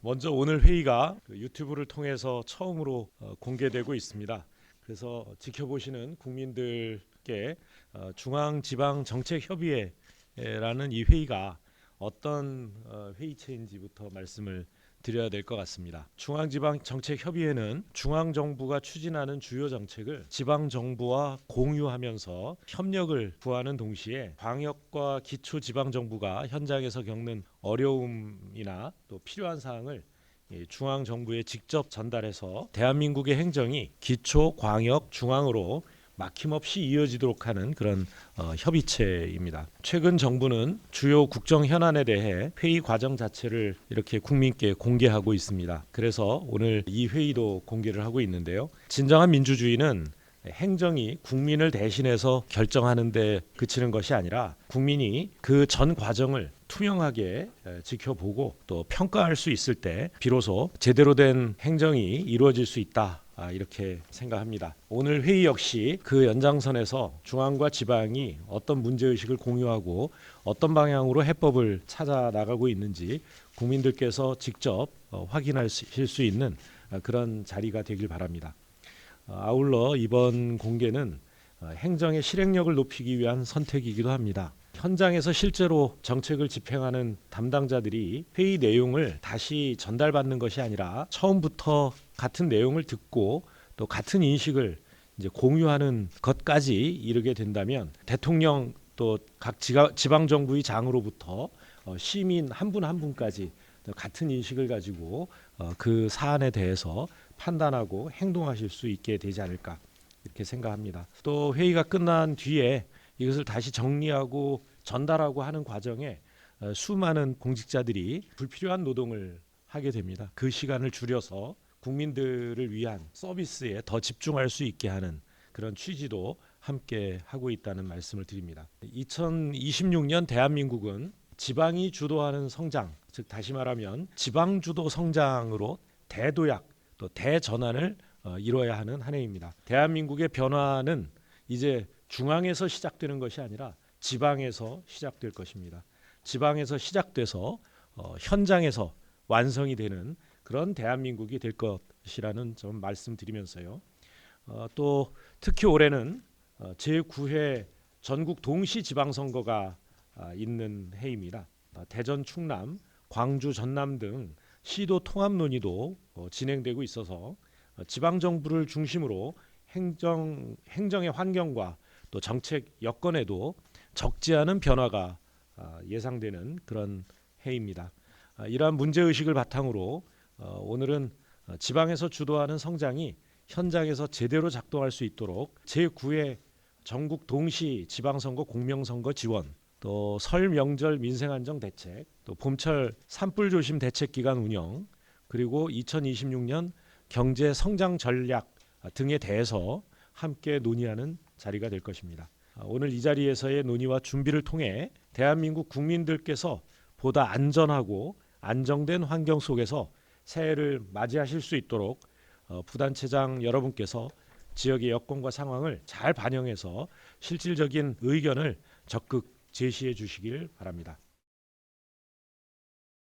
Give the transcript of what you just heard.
먼저 오늘 회의가 그 유튜브를 통해서 처음으로 어, 공개되고 있습니다. 그래서 지켜보시는 국민들께 어, 중앙지방정책협의회라는 이 회의가 어떤 어, 회의체인지부터 말씀을 드려야 될 것 같습니다. 중앙지방정책협의회는 중앙정부가 추진하는 주요 정책을 지방정부와 공유하면서 협력을 구하는 동시에 광역과 기초지방정부가 현장에서 겪는 어려움이나 또 필요한 사항을 이 중앙 정부에 직접 전달해서 대한민국의 행정이 기초, 광역, 중앙으로 막힘없이 이어지도록 하는 그런 어, 협의체입니다. 최근 정부는 주요 국정 현안에 대해 회의 과정 자체를 이렇게 국민께 공개하고 있습니다. 그래서 오늘 이 회의도 공개를 하고 있는데요. 진정한 민주주의는 행정이 국민을 대신해서 결정하는데 그치는 것이 아니라 국민이 그 전 과정을 투명하게 에, 지켜보고 또 평가할 수 있을 때 비로소 제대로 된 행정이 이루어질 수 있다. 아, 이렇게 생각합니다. 오늘 회의 역시 그 연장선에서 중앙과 지방이 어떤 문제 의식을 공유하고 어떤 방향으로 해법을 찾아 나가고 있는지 국민들께서 직접 어, 확인하실 수 있는 아, 그런 자리가 되길 바랍니다. 어, 아울러 이번 공개는 어, 행정의 실행력을 높이기 위한 선택이기도 합니다. 현장에서 실제로 정책을 집행하는 담당자들이 회의 내용을 다시 전달받는 것이 아니라 처음부터 같은 내용을 듣고 또 같은 인식을 이제 공유하는 것까지 이르게 된다면 대통령 또 각 지방 정부의 장으로부터 어, 시민 한분한 분까지 같은 인식을 가지고 어, 그 사안에 대해서 판단하고 행동하실 수 있게 되지 않을까 이렇게 생각합니다. 또 회의가 끝난 뒤에 이것을 다시 정리하고 전달하고 하는 과정에 어, 수많은 공직자들이 불필요한 노동을 하게 됩니다. 그 시간을 줄여서 국민들을 위한 서비스에 더 집중할 수 있게 하는 그런 취지도 함께 하고 있다는 말씀을 드립니다. 2026년 대한민국은 지방이 주도하는 성장, 즉 다시 말하면 지방 주도 성장으로 대도약 또 대전환을 어, 이뤄야 하는 한 해입니다. 대한민국의 변화는 이제 중앙에서 시작되는 것이 아니라 지방에서 시작될 것입니다. 지방에서 시작돼서 어, 현장에서 완성이 되는 그런 대한민국이 될 것이라는 점 말씀드리면서요. 어, 또 특히 올해는 어, 제9회 전국 동시 지방선거가 아, 있는 해입니다. 어, 대전, 충남, 광주, 전남 등 시도 통합 논의도 어, 진행되고 있어서 어, 지방 정부를 중심으로 행정 행정의 환경과 또 정책 여건에도 적지 않은 변화가 아, 예상되는 그런 해입니다. 아, 이러한 문제 의식을 바탕으로 어, 오늘은 어, 지방에서 주도하는 성장이 현장에서 제대로 작동할 수 있도록 제9회 전국 동시 지방선거 공명선거 지원 또 설 명절 민생 안정 대책 또 봄철 산불 조심 대책 기간 운영 그리고 2026년 경제 성장 전략 등에 대해서 함께 논의하는 자리가 될 것입니다. 아, 오늘 이 자리에서의 논의와 준비를 통해 대한민국 국민들께서 보다 안전하고 안정된 환경 속에서 새해를 맞이하실 수 있도록 어, 부단체장 여러분께서 지역의 여건과 상황을 잘 반영해서 실질적인 의견을 적극 제시해 주시길 바랍니다.